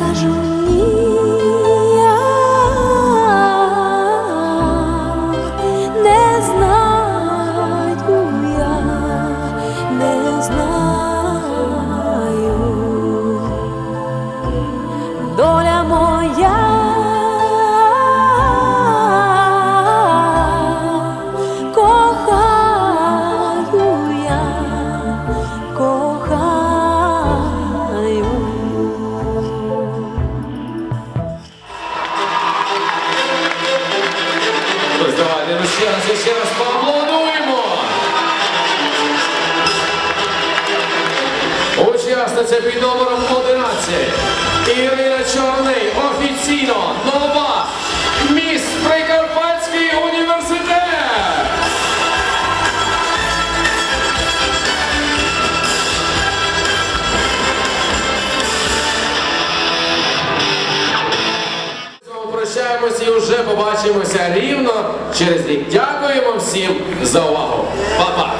Кажу ні, я не знаю, я не знаю. Доля моя Ось давайте ну ще раз, поаплодуємо. Учасниця під номером 11. Ірина Чорний Прощаємося і вже побачимося рівно через рік. Дякуємо всім за увагу. Па-па!